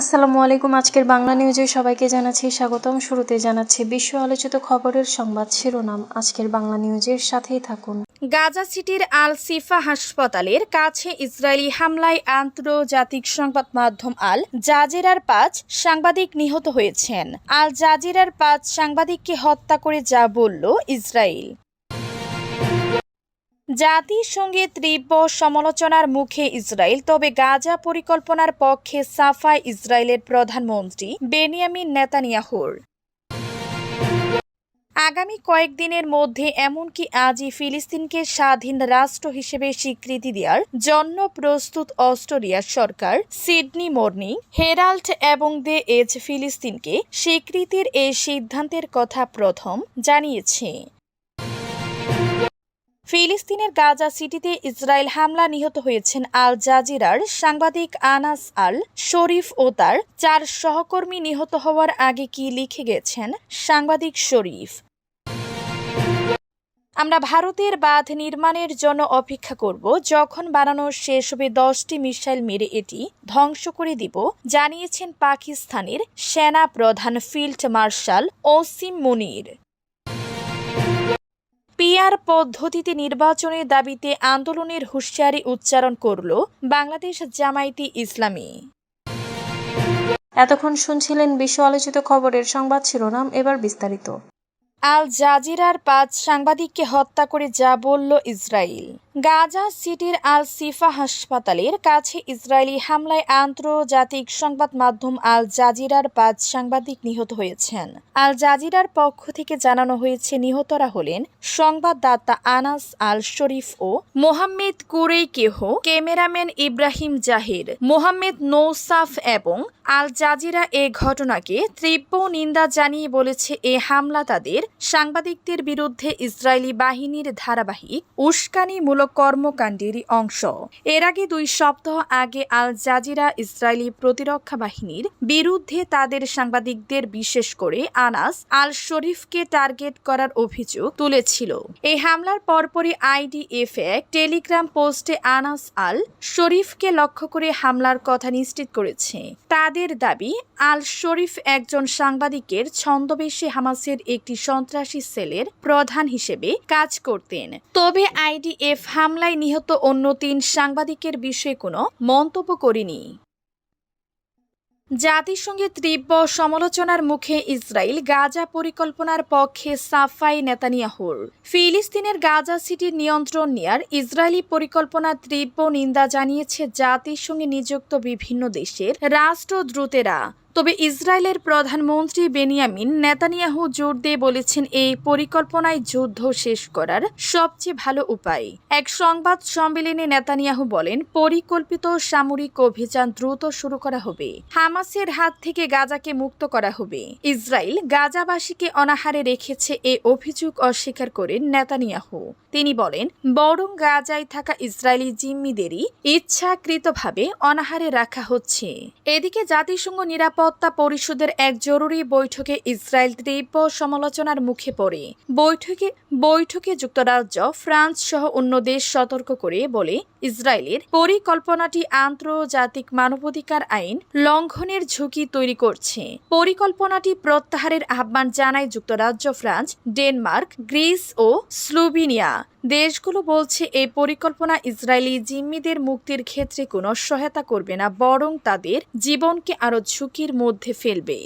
আসসালামু আলাইকুম, আজকের বাংলা নিউজে সবাইকে জানাচ্ছি স্বাগতম। শুরুতে জানাচ্ছি বিশ্ব আলোচিত খবরের সংবাদ শিরোনাম। আজকের বাংলা নিউজের সাথেই থাকুন। গাজা সিটির আল সিফা হাসপাতালের কাছে ইসরায়েলি হামলায় আন্তর্জাতিক সংবাদ মাধ্যম আল জাজিরার পাঁচ সাংবাদিক নিহত হয়েছেন। আল জাজিরার পাঁচ সাংবাদিককে হত্যা করে যা বলল ইসরায়েল। জাতিসংঘে তীব্র সমালোচনার মুখে ইসরায়েল, তবে গাজা পরিকল্পনার পক্ষে সাফাই ইসরায়েলের প্রধানমন্ত্রী বেনিয়ামিন নেতানিয়াহুর। আগামী কয়েকদিনের মধ্যে এমনকি আজই ফিলিস্তিনকে স্বাধীন রাষ্ট্র হিসেবে স্বীকৃতি দেওয়ার জন্য প্রস্তুত অস্ট্রেলিয়ার সরকার সিডনি মর্নিং, হেরাল্ড এবং দে এজ ফিলিস্তিনকে স্বীকৃতির এই সিদ্ধান্তের কথা প্রথম জানিয়েছে। ফিলিস্তিনের গাজা সিটিতে ইসরায়েল হামলা নিহত হয়েছেন আল জাজিরার সাংবাদিক আনাস আল শরীফ ও তার চার সহকর্মী নিহত হওয়ার আগে কি লিখে গেছেন সাংবাদিক শরীফ। আমরা ভারতের বাঁধ নির্মাণের জন্য অপেক্ষা করব। যখন বানানো শেষ হবে দশটি মিসাইল মেরে এটি ধ্বংস করে দিব, জানিয়েছেন পাকিস্তানের সেনা প্রধান field marshal Asim Munir. PR পদ্ধতিতে নির্বাচনের দাবিতে আন্দোলনের হুঁশিয়ারি উচ্চারণ করল বাংলাদেশ জামায়াতি ইসলামী। এতক্ষণ শুনছিলেন বিশ্ব আলোচিত খবরের সংবাদ শিরোনাম, এবার বিস্তারিত। আল জাজিরার পাঁচ সাংবাদিককে হত্যা করে যা বলল ইসরায়েল গাজা সিটির আল সিফা হাসপাতালের কাছে ইসরায়েলি হামলায় আন্তর্জাতিক সংবাদ মাধ্যম আল জাজিরার পাঁচ সাংবাদিক নিহত হয়েছেন। আল জাজিরার পক্ষ থেকে জানানো হয়েছে, নিহতরা হলেন সংবাদদাতা আনাস আল শরীফ ও মোহাম্মেদ কুরেই কেহ cameraman Ibrahim Zahir, Mohammed Nausaf এবং আল জাজিরা এ ঘটনাকে তীব্র নিন্দা জানিয়ে বলেছে, এ হামলা তাদের সাংবাদিকদের বিরুদ্ধে ইসরায়েলি বাহিনীর ধারাবাহিক উস্কানিমূলক কর্মকাণ্ডেরই অংশ। এর আগে দুই সপ্তাহ আগে আল জাজিরা ইসরায়েলি প্রতিরক্ষা বাহিনীর বিরুদ্ধে তাদের সাংবাদিকদের বিশেষ করে আনাস আল শরীফকে টার্গেট করার অভিযোগ তুলেছিল। এই হামলার পরপরই আইডিএফ এক টেলিগ্রাম পোস্টে আনাস আল শরীফকে লক্ষ্য করে হামলার কথা নিশ্চিত করেছে। তাদের দাবি আল শরীফ একজন সাংবাদিকের ছন্দবেশে হামাসের একটি সন্ত্রাসী সেলের প্রধান হিসেবে কাজ করতেন। তবে আইডিএফ হামলায় নিহত অন্য তিন সাংবাদিকের বিষয়ে কোনো মন্তব্য করিনি। জাতিসংঘের তীব্র সমালোচনার মুখে ইসরায়েল গাজা পরিকল্পনার পক্ষে সাফাই নেতানিয়াহুর। ফিলিস্তিনের গাজা সিটির নিয়ন্ত্রণ নেয়ার ইসরায়েলি পরিকল্পনার তীব্র নিন্দা জানিয়েছে জাতিসংঘে নিযুক্ত বিভিন্ন দেশের রাষ্ট্রদ্রুতেরা তবে ইসরায়েলের প্রধানমন্ত্রী বেনিয়ামিন নেতানিয়াহু জোর দিয়ে বলেছেন এই পরিকল্পনায় যুদ্ধ শেষ করার সবচেয়ে ভালো উপায়। এক সংবাদ সম্মেলনে নেতানিয়াহু বলেন, পরিকল্পিত সামরিক অভিযান দ্রুত শুরু করা হবে। হামাসের হাত থেকে গাজাকে মুক্ত করা হবে। ইসরায়েল গাজাবাসীকে অনাহারে রেখেছে এ অভিযোগ অস্বীকার করেন নেতানিয়াহু। তিনি বলেন, বরং গাজায় থাকা ইসরায়েলি জিম্মিদেরই ইচ্ছাকৃতভাবে অনাহারে রাখা হচ্ছে। এদিকে জাতিসংঘ নিরাপত্তা পরিষদের এক জরুরি বৈঠকে ইসরায়েল তীব্র সমালোচনার মুখে পড়ে। বৈঠকে বৈঠকে যুক্তরাজ্য, ফ্রান্স সহ অন্য দেশ সতর্ক করে বলে ইসরায়েলের পরিকল্পনাটি আন্তর্জাতিক মানবাধিকার আইন লঙ্ঘনের ঝুঁকি তৈরি করছে। পরিকল্পনাটি প্রত্যাহারের আহ্বান জানায় যুক্তরাজ্য, ফ্রান্স, ডেনমার্ক, গ্রিস ও স্লোভেনিয়া। দেশগুলো বলছে এই পরিকল্পনা ইসরায়েলি জিম্মিদের মুক্তির ক্ষেত্রে কোনো সহায়তা করবে না, বরং তাদের জীবনকে আরও ঝুঁকির মধ্যে ফেলবে।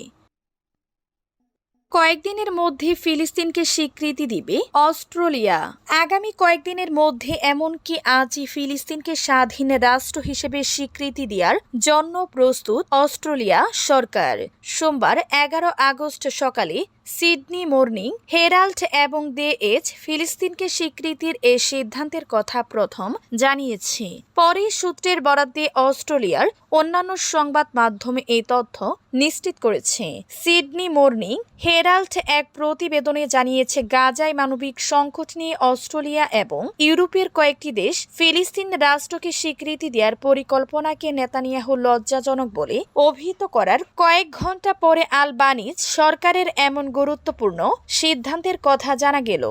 কয়েকদিনের মধ্যে ফিলিস্তিনকে স্বীকৃতি দিবে অস্ট্রেলিয়া। আগামী কয়েকদিনের মধ্যে এমনকি আজই ফিলিস্তিনকে স্বাধীন রাষ্ট্র হিসেবে স্বীকৃতি দেওয়ার জন্য প্রস্তুত অস্ট্রেলিয়া সরকার। সোমবার এগারো আগস্ট সকালে সিডনি মর্নিং, হেরাল্ড এবং দে এজ ফিলিস্তিনকে স্বীকৃতির এ সিদ্ধান্তের কথা প্রথম জানিয়েছে। পরে সূত্রের বরাদ্দে অস্ট্রেলিয়ার অন্যান্য সংবাদ মাধ্যমে এই তথ্য নিশ্চিত করেছে। সিডনি মর্নিং, হেরাল্ড এক প্রতিবেদনে জানিয়েছে, গাজায় মানবিক সংকট নিয়ে অস্ট্রেলিয়া এবং ইউরোপের কয়েকটি দেশ ফিলিস্তিন রাষ্ট্রকে স্বীকৃতি দেওয়ার পরিকল্পনাকে নেতানিয়াহু লজ্জাজনক বলে অভিহিত করার কয়েক ঘণ্টা পরে আলবানিজ সরকারের এমন গুরুত্বপূর্ণ সিদ্ধান্তের কথা জানা গেল।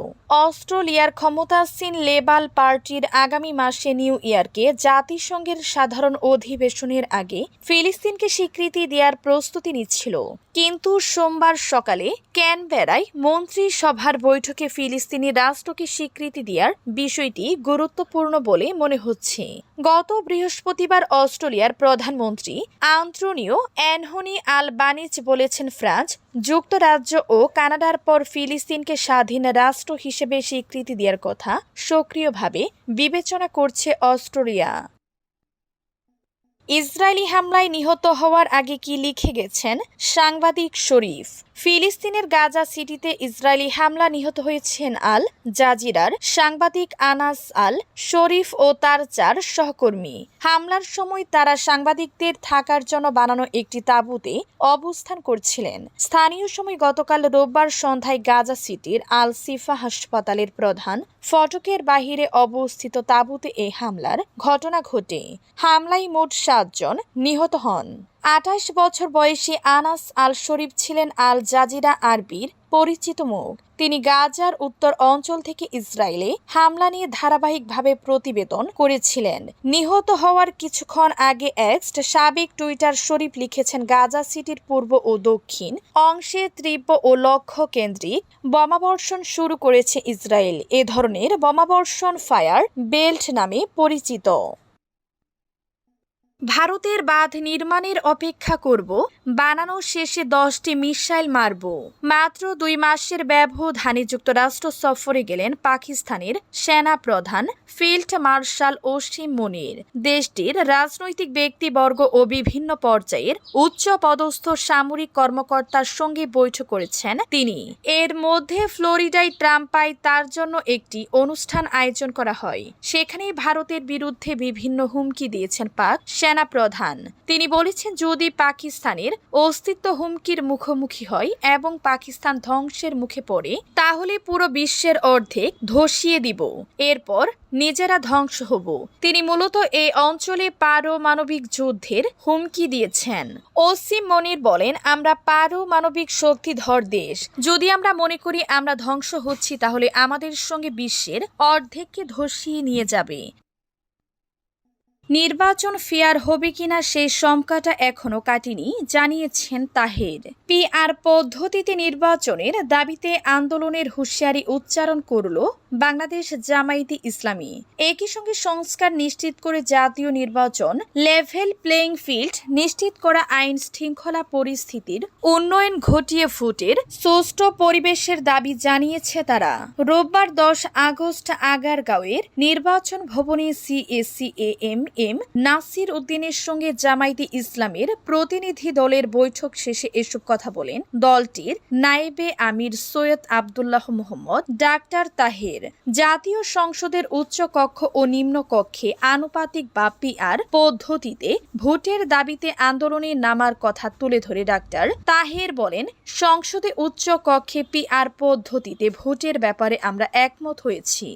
অস্ট্রেলিয়ার ক্ষমতাসীন লেবাল পার্টির আগামী মাসে নিউ ইয়র্কে জাতিসংঘের সাধারণ অধিবেশনের আগে ফিলিস্তিনকে স্বীকৃতি দেওয়ার প্রস্তুতি নিচ্ছিল। কিন্তু সোমবার সকালে ক্যানবেরায় মন্ত্রিসভার বৈঠকে ফিলিস্তিনি রাষ্ট্রকে স্বীকৃতি দেওয়ার বিষয়টি গুরুত্বপূর্ণ বলে মনে হচ্ছে। গত বৃহস্পতিবার অস্ট্রেলিয়ার প্রধানমন্ত্রী আন্ত্রনিও অ্যানহনি আল আলবানিজ বলেছেন ফ্রান্স যুক্তরাজ্য ও কানাডার পর ফিলিস্তিনকে স্বাধীন রাষ্ট্র হিসেবে স্বীকৃতি দেওয়ার কথা সক্রিয়ভাবে বিবেচনা করছে অস্ট্রেলিয়া। ইসরায়েলি হামলায় নিহত হওয়ার আগে কি লিখে গেছেন সাংবাদিক শরীফ? ফিলিস্তিনের গাজা সিটিতে ইসরায়েলি হামলা নিহত হয়েছেন আল জাজিরার সাংবাদিক আনাস আল শরীফ ও তার চার সহকর্মী। হামলার সময় তারা সাংবাদিকদের থাকার জন্য বানানো একটি তাঁবুতে অবস্থান করছিলেন। স্থানীয় সময় গতকাল রোববার সন্ধ্যায় গাজা সিটির আল সিফা হাসপাতালের প্রধান ফটকের বাহিরে অবস্থিত তাঁবুতে এই হামলার ঘটনা ঘটে। হামলায় মোট সাতজন নিহত হন। আঠাশ বছর বয়সী আনাস আল শরীফ ছিলেন আল জাজিরা আরবির পরিচিত মুখ। তিনি গাজার উত্তর অঞ্চল থেকে ইসরায়েলে হামলা নিয়ে ধারাবাহিকভাবে প্রতিবেদন করেছিলেন। নিহত হওয়ার কিছুক্ষণ আগে এক্সট সাবেক টুইটার শরীফ লিখেছেন, গাজা সিটির পূর্ব ও দক্ষিণ অংশে তীব্র ও লক্ষ্য কেন্দ্রিক বোমাবর্ষণ শুরু করেছে ইসরায়েল। এ ধরনের বোমাবর্ষণ ফায়ার বেল্ট নামে পরিচিত। ভারতের বাঁধ নির্মাণের অপেক্ষা করব। বানানো শেষে দশটি মিসাইল মারব। মাত্র দুই মাসের ব্যবধানে যুক্তরাষ্ট্র সফরে গেলেন পাকিস্তানের সেনা প্রধান ফিল্ড মার্শাল ওসিম মনির। দেশটির রাজনৈতিক ব্যক্তিবর্গ ও বিভিন্ন পর্যায়ের উচ্চ পদস্থ সামরিক কর্মকর্তার সঙ্গে বৈঠক করেছেন তিনি। এর মধ্যে ফ্লোরিডায় ট্রাম্পায় তার জন্য একটি অনুষ্ঠান আয়োজন করা হয়। সেখানে ভারতের বিরুদ্ধে বিভিন্ন হুমকি দিয়েছেন পাক সেনা প্রধান। তিনি বলেছেন, যদি পাকিস্তানের অস্তিত্ব হুমকির মুখোমুখি হয় এবং পাকিস্তান ধ্বংসের মুখে পড়ে, তাহলে পুরো বিশ্বের অর্ধেক ধসিয়ে দিব। এরপর নিজেরা ধ্বংস হব। তিনি মূলত এই অঞ্চলে পারমাণবিক যুদ্ধের হুমকি দিয়েছেন। ওসিম মনির বলেন, আমরা পারমাণবিক শক্তিধর দেশ। যদি আমরা মনে করি আমরা ধ্বংস হচ্ছি, তাহলে আমাদের সঙ্গে বিশ্বের অর্ধেককে ধসিয়ে নিয়ে যাবে। নির্বাচন ফেয়ার হবে কিনা সেই শঙ্কাটা এখনও কাটেনি, জানিয়েছেন তাহের। পিআর পদ্ধতিতে নির্বাচনের দাবিতে আন্দোলনের হুঁশিয়ারি উচ্চারণ করল বাংলাদেশ জামায়াতে ইসলামী। একই সঙ্গে সংস্কার নিশ্চিত করে জাতীয় নির্বাচন লেভেল প্লেইং ফিল্ড নিশ্চিত করা আইন শৃঙ্খলা পরিস্থিতির উন্নয়ন ঘটিয়ে ফুটের সুষ্ঠু পরিবেশের দাবি জানিয়েছে তারা। রোববার দশ আগস্ট আগারগাঁওয়ের নির্বাচন ভবনে সিএসিএএম এম, নাসির উদ্দিনের সঙ্গে জামায়াতে ইসলামের প্রতিনিধি দলের বৈঠক শেষে এসব কথা বলেন দলটির নাইবে আমির সৈয়দ আবদুল্লাহ মোহাম্মদ, ডাক্তার তাহের। জাতীয় সংসদের উচ্চ কক্ষ ও নিম্ন কক্ষে আনুপাতিক বা পিআর পদ্ধতিতে ভোটের দাবিতে আন্দোলনে নামার কথা তুলে ধরে ডাক্তার তাহের বলেন, সংসদে উচ্চ কক্ষে পিআর পদ্ধতিতে ভোটের ব্যাপারে আমরা একমত হয়েছি।